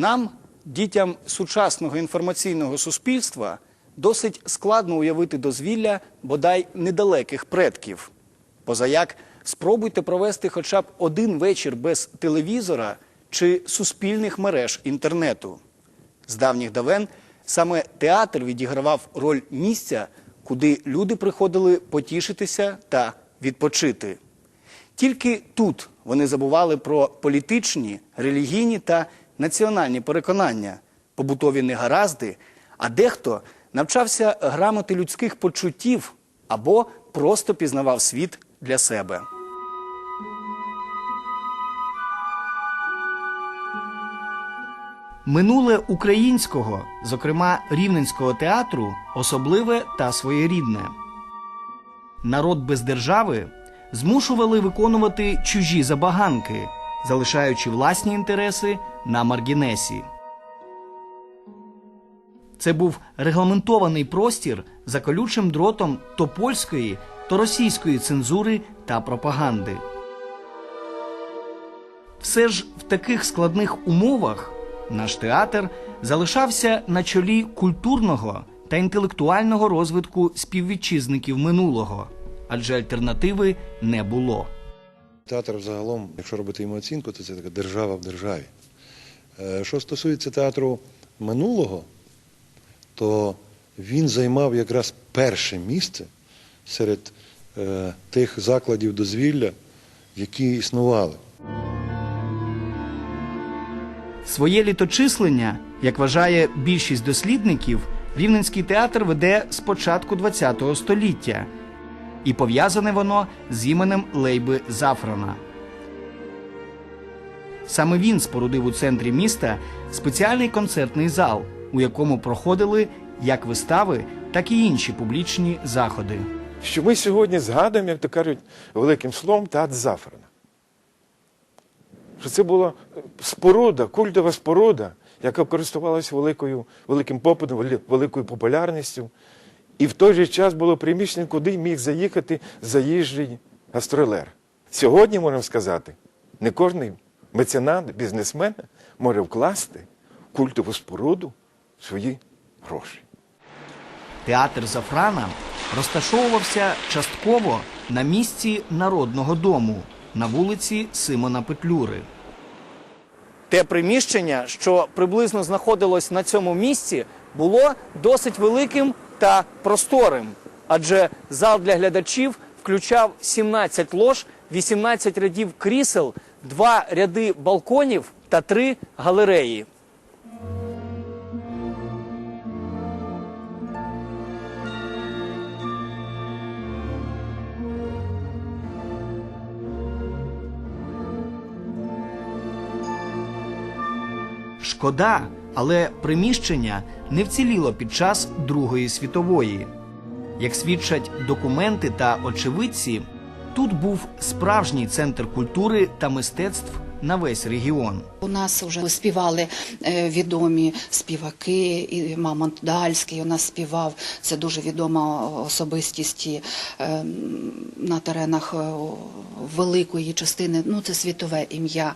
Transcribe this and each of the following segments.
Нам, дітям сучасного інформаційного суспільства, досить складно уявити дозвілля бодай недалеких предків. Позаяк спробуйте провести хоча б один вечір без телевізора чи суспільних мереж інтернету. З давніх давен саме театр відігравав роль місця, куди люди приходили потішитися та відпочити. Тільки тут вони забували про політичні, релігійні та національні переконання, побутові негаразди, а дехто навчався грамоти людських почуттів або просто пізнавав світ для себе. Минуле українського, зокрема рівненського театру, особливе та своєрідне. Народ без держави змушували виконувати чужі забаганки, залишаючи власні інтереси на маргінесі. Це був регламентований простір за колючим дротом то польської, то російської цензури та пропаганди. Все ж в таких складних умовах наш театр залишався на чолі культурного та інтелектуального розвитку співвітчизників минулого, адже альтернативи не було. Театр взагалом, якщо робити йому оцінку, то це така держава в державі. Е, Що стосується театру минулого, то він займав якраз перше місце серед е, тих закладів дозвілля, які існували. Своє літочислення, як вважає більшість дослідників, Рівненський театр веде з початку ХХ століття, і пов'язане воно з іменем Лейби Зафрана. Саме він спорудив у центрі міста спеціальний концертний зал, у якому проходили як вистави, так і інші публічні заходи. що ми сьогодні згадуємо, як то кажуть, великим словом театр Зафрана. Що це була споруда, культова споруда, яка користувалася великою, великим попитом, великою популярністю. І в той же час було приміщення, куди міг заїхати заїжджий гастролер. Сьогодні, можемо сказати, не кожен меценат, бізнесмен може вкласти в культову споруду свої гроші. Театр Зафрана розташовувався частково на місці Народного дому на вулиці Симона Петлюри. Те приміщення, що приблизно знаходилось на цьому місці, було досить великим та просторим, адже зал для глядачів включав 17 лож, 18 рядів крісел, два ряди балконів та три галереї. Шкода, але приміщення не вціліло під час Другої світової. Як свідчать документи та очевидці, тут був справжній центр культури та мистецтв на весь регіон. У нас вже співали е, відомі співаки, і Мамонт Дальський у нас співав. Це дуже відома особистість е, на теренах е, великої частини. Ну це світове ім'я.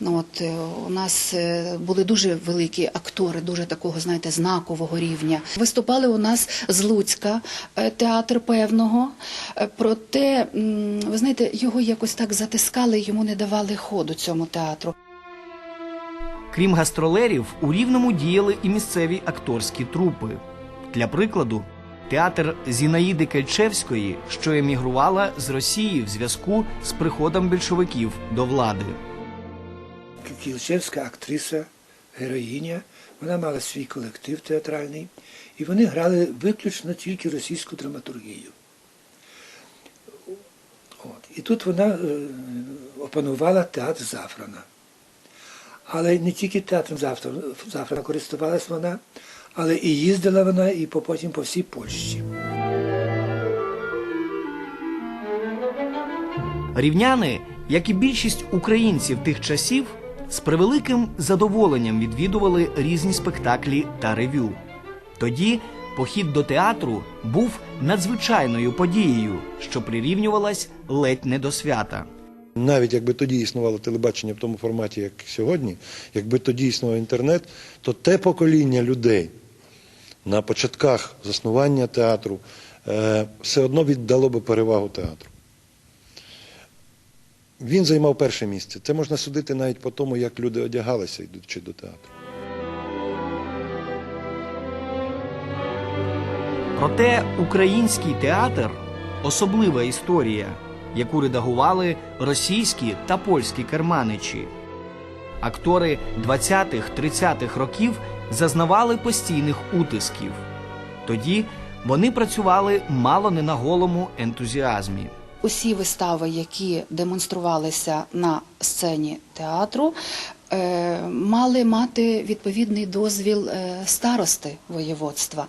Ну, От у нас були дуже великі актори, дуже такого, знаєте, знакового рівня. Виступали у нас з Луцька театр певного. Проте, ви знаєте, його якось так затискали, йому не давали ходу цьому театру. Крім гастролерів, у Рівному діяли і місцеві акторські трупи. Для прикладу, театр Зінаїди Кельчевської, що емігрувала з Росії в зв'язку з приходом більшовиків до влади. Кілчевська актриса, героїня, вона мала свій колектив театральний, і вони грали виключно тільки російську драматургію. І тут вона е, опанувала театр Зафрана. Але не тільки театром Зафрана, користувалась вона, але і їздила вона і по- потім по всій Польщі. Рівняни, як і більшість українців тих часів, з превеликим задоволенням відвідували різні спектаклі та ревю. Тоді похід до театру був надзвичайною подією, що прирівнювалась ледь не до свята. Навіть якби тоді існувало телебачення в тому форматі, як сьогодні, якби тоді існував інтернет, то те покоління людей на початках заснування театру е, все одно віддало би перевагу театру. Він займав перше місце. Це можна судити навіть по тому, як люди одягалися, йдучи до театру. Проте український театр особлива історія, яку редагували російські та польські керманичі. Актори 20-30-х років зазнавали постійних утисків. Тоді вони працювали мало не на голому ентузіазмі. Усі вистави, які демонструвалися на сцені театру, е, мали мати відповідний дозвіл е, старости воєводства.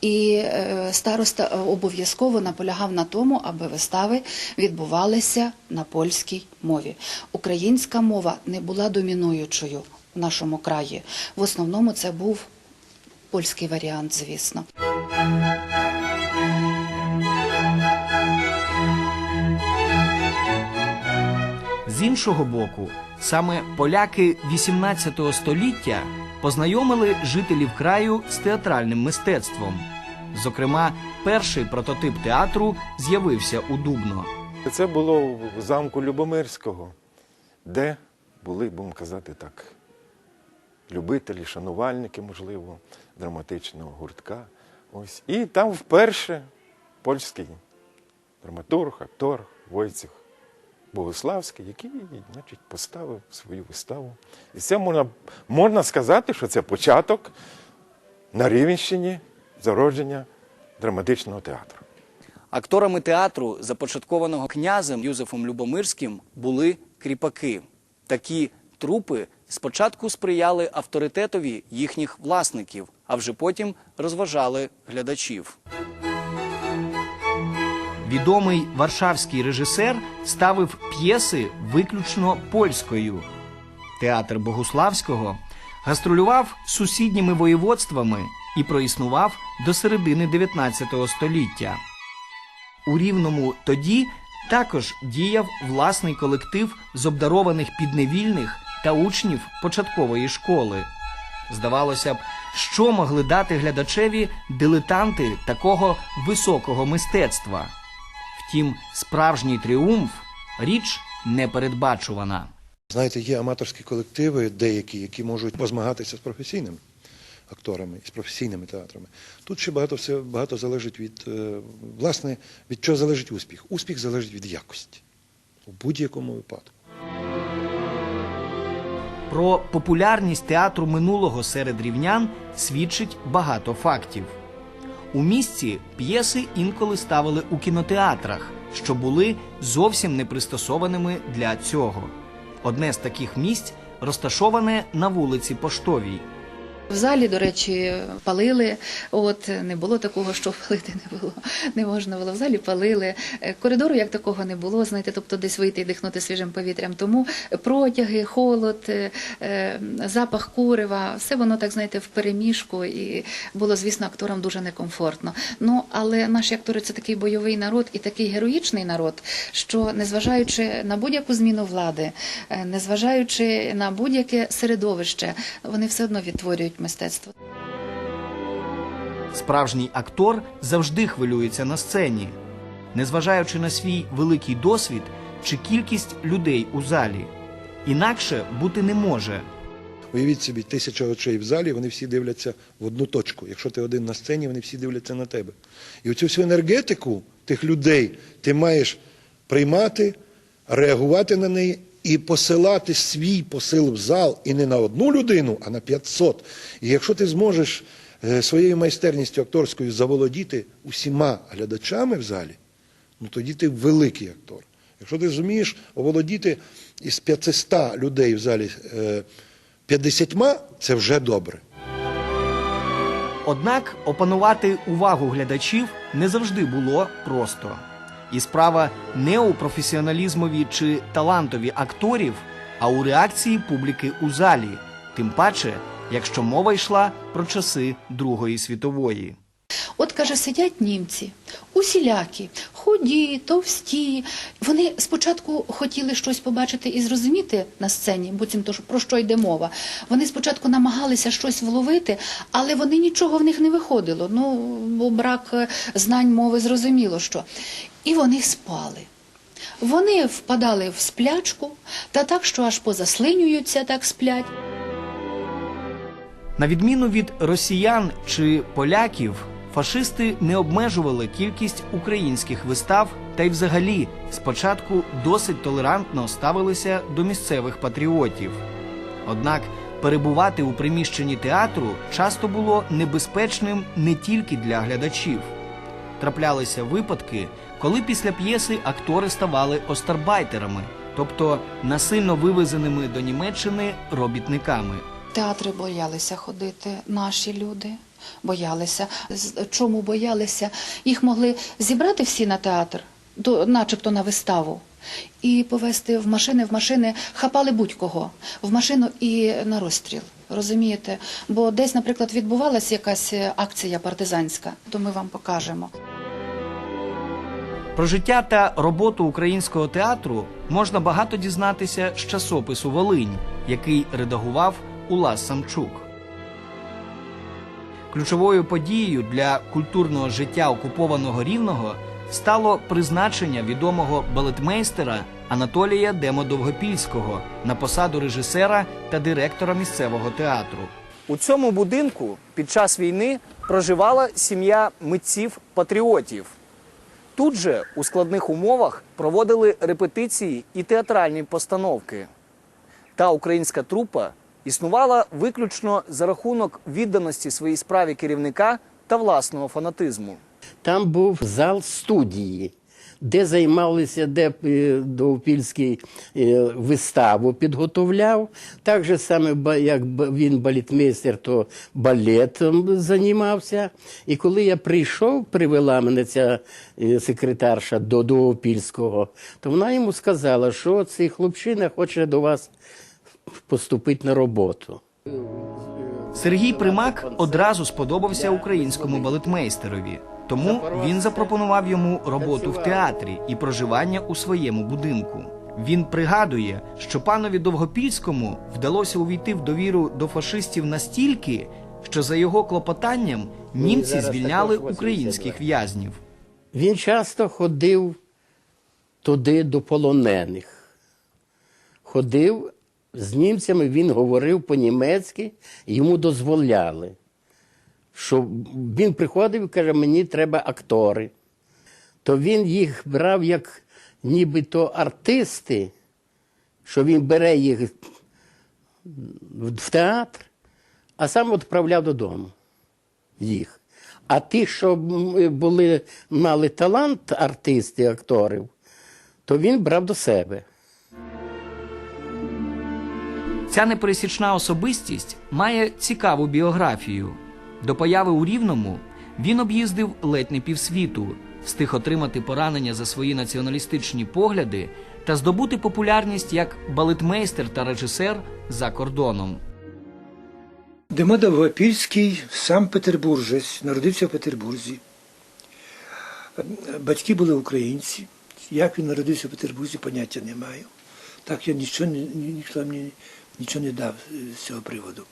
І е, староста е, обов'язково наполягав на тому, аби вистави відбувалися на польській мові. Українська мова не була домінуючою в нашому краї. В основному це був польський варіант, звісно. З іншого боку, саме поляки 18 століття познайомили жителів краю з театральним мистецтвом. Зокрема, перший прототип театру з'явився у Дубно. Це було в замку Любомирського, де були, будемо казати так, любителі, шанувальники, можливо, драматичного гуртка. Ось. І там вперше польський драматург, актор Войцех Богославський, який значить, поставив свою виставу. І це можна, можна сказати, що це початок на Рівенщині зародження драматичного театру. Акторами театру, започаткованого князем Юзефом Любомирським, були кріпаки. Такі трупи спочатку сприяли авторитетові їхніх власників, а вже потім розважали глядачів. Відомий варшавський режисер ставив п'єси виключно польською. Театр Богуславського гастролював сусідніми воєводствами і проіснував до середини 19 століття. У Рівному тоді також діяв власний колектив з обдарованих підневільних та учнів початкової школи. Здавалося б, що могли дати глядачеві дилетанти такого високого мистецтва. Втім, справжній тріумф річ непередбачувана. Знаєте, є аматорські колективи, деякі, які можуть позмагатися з професійними акторами з професійними театрами. Тут ще багато все багато залежить від е, власне від чого залежить успіх. Успіх залежить від якості у будь-якому випадку. Про популярність театру минулого серед рівнян свідчить багато фактів. У місті п'єси інколи ставили у кінотеатрах, що були зовсім не пристосованими для цього. Одне з таких місць розташоване на вулиці Поштовій. В залі, до речі, палили. От не було такого, що палити не було. Не можна було. В залі палили. Е, Коридору як такого не було. Знаєте, тобто десь вийти і дихнути свіжим повітрям. Тому протяги, холод, е, е, запах курива, все воно так знаєте в переміжку, і було, звісно, акторам дуже некомфортно. Ну але наші актори це такий бойовий народ і такий героїчний народ, що незважаючи на будь-яку зміну влади, незважаючи на будь-яке середовище, вони все одно відтворюють мистецтво. Справжній актор завжди хвилюється на сцені, незважаючи на свій великий досвід чи кількість людей у залі. Інакше бути не може. Уявіть собі, тисяча очей в залі, вони всі дивляться в одну точку. Якщо ти один на сцені, вони всі дивляться на тебе. І оцю всю енергетику тих людей ти маєш приймати, реагувати на неї і посилати свій посил в зал і не на одну людину, а на 500. І якщо ти зможеш е, своєю майстерністю акторською заволодіти усіма глядачами в залі, ну тоді ти великий актор. Якщо ти зумієш оволодіти із 500 людей в залі е, 50, це вже добре. Однак опанувати увагу глядачів не завжди було просто. І справа не у професіоналізмові чи талантові акторів, а у реакції публіки у залі, тим паче, якщо мова йшла про часи Другої світової. От каже, сидять німці, усілякі, худі, товсті. Вони спочатку хотіли щось побачити і зрозуміти на сцені, то, про що йде мова. Вони спочатку намагалися щось вловити, але вони нічого в них не виходило. Ну, бо брак е, знань мови зрозуміло що. І вони спали. Вони впадали в сплячку, та так, що аж позаслинюються, так сплять. На відміну від росіян чи поляків, фашисти не обмежували кількість українських вистав та й взагалі спочатку досить толерантно ставилися до місцевих патріотів. Однак перебувати у приміщенні театру часто було небезпечним не тільки для глядачів. Траплялися випадки, коли після п'єси актори ставали остарбайтерами, тобто насильно вивезеними до Німеччини робітниками. Театри боялися ходити, наші люди боялися. Чому боялися? Їх могли зібрати всі на театр, начебто на виставу, і повезти в машини, в машини хапали будь-кого, в машину і на розстріл. Розумієте? Бо десь, наприклад, відбувалася якась е, акція партизанська, то ми вам покажемо. Про життя та роботу українського театру можна багато дізнатися з часопису Волинь, який редагував Улас Самчук. Ключовою подією для культурного життя окупованого рівного стало призначення відомого балетмейстера Анатолія Демо-Довгопільського на посаду режисера та директора місцевого театру. У цьому будинку під час війни проживала сім'я митців-патріотів. Тут же у складних умовах проводили репетиції і театральні постановки. Та українська трупа існувала виключно за рахунок відданості своїй справі керівника та власного фанатизму. Там був зал студії, де займалися, де е, Довпільський е, виставу підготовляв. Так же саме, як він балетмейстер, то балетом займався. І коли я прийшов, привела мене ця е, секретарша до Довпільського, то вона йому сказала, що цей хлопчина хоче до вас поступити на роботу. Сергій Примак одразу сподобався українському балетмейстерові, тому він запропонував йому роботу в театрі і проживання у своєму будинку. Він пригадує, що панові Довгопільському вдалося увійти в довіру до фашистів настільки, що за його клопотанням німці звільняли українських в'язнів. Він часто ходив туди до полонених. Ходив з німцями, він говорив по-німецьки, йому дозволяли. Що він приходив і каже, мені треба актори. То він їх брав як нібито артисти, що він бере їх в театр, а сам відправляв додому їх. А ті, що були, мали талант артисти, акторів, то він брав до себе. Ця непересічна особистість має цікаву біографію. До появи у Рівному він об'їздив ледь не півсвіту, встиг отримати поранення за свої націоналістичні погляди та здобути популярність як балетмейстер та режисер за кордоном. Димо Довгопільський, сам петербуржець, народився в Петербурзі. Батьки були українці. Як він народився в Петербурзі, поняття не маю. Так я нічого, ніхто мені нічого не дав е, з цього приводу.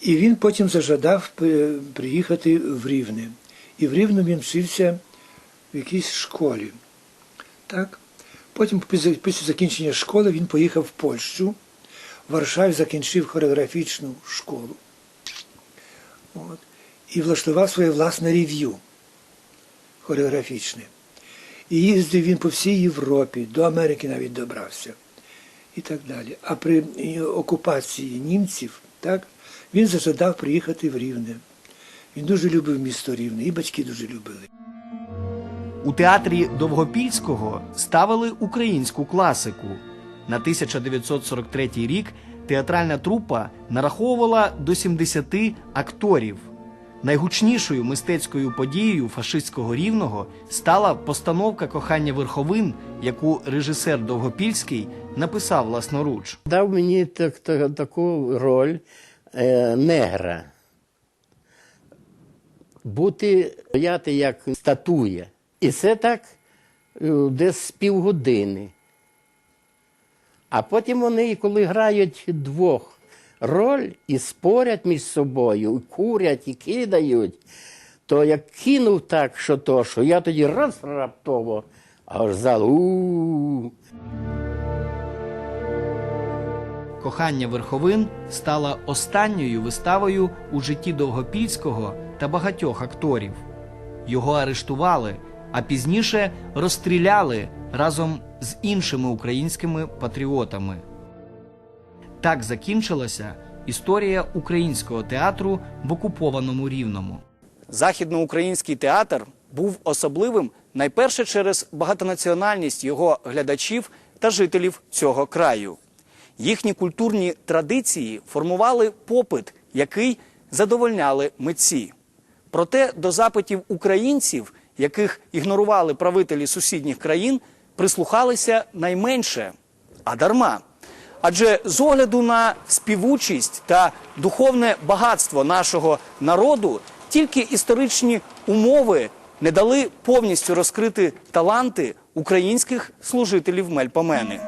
І він потім зажадав е, приїхати в Рівне. І в Рівну він вчився в якійсь школі. Так? Потім, після закінчення школи, він поїхав в Польщу. В Варшаві закінчив хореографічну школу. От. І влаштував своє власне рев'ю хореографічне. І їздив він по всій Європі, до Америки навіть добрався. І так далі. А при е, окупації німців так, він зажадав приїхати в Рівне. Він дуже любив місто Рівне, і батьки дуже любили. У театрі Довгопільського ставили українську класику. На 1943 рік театральна трупа нараховувала до 70 акторів. Найгучнішою мистецькою подією фашистського рівного стала постановка кохання верховин, яку режисер Довгопільський написав власноруч. Дав мені так, так, таку роль е, негра. Бути стояти як статуя. І це так е, десь з півгодини. А потім вони, коли грають двох роль і спорять між собою, і курять, і кидають, то як кинув так, що то, що я тоді раз раптово, аж зал у Кохання верховин стала останньою виставою у житті Довгопільського та багатьох акторів. Його арештували, а пізніше розстріляли разом з іншими українськими патріотами. Так закінчилася історія українського театру в окупованому Рівному. Західноукраїнський театр був особливим найперше через багатонаціональність його глядачів та жителів цього краю. Їхні культурні традиції формували попит, який задовольняли митці. Проте до запитів українців, яких ігнорували правителі сусідніх країн, прислухалися найменше, а дарма. Адже з огляду на співучість та духовне багатство нашого народу, тільки історичні умови не дали повністю розкрити таланти українських служителів Мельпомени.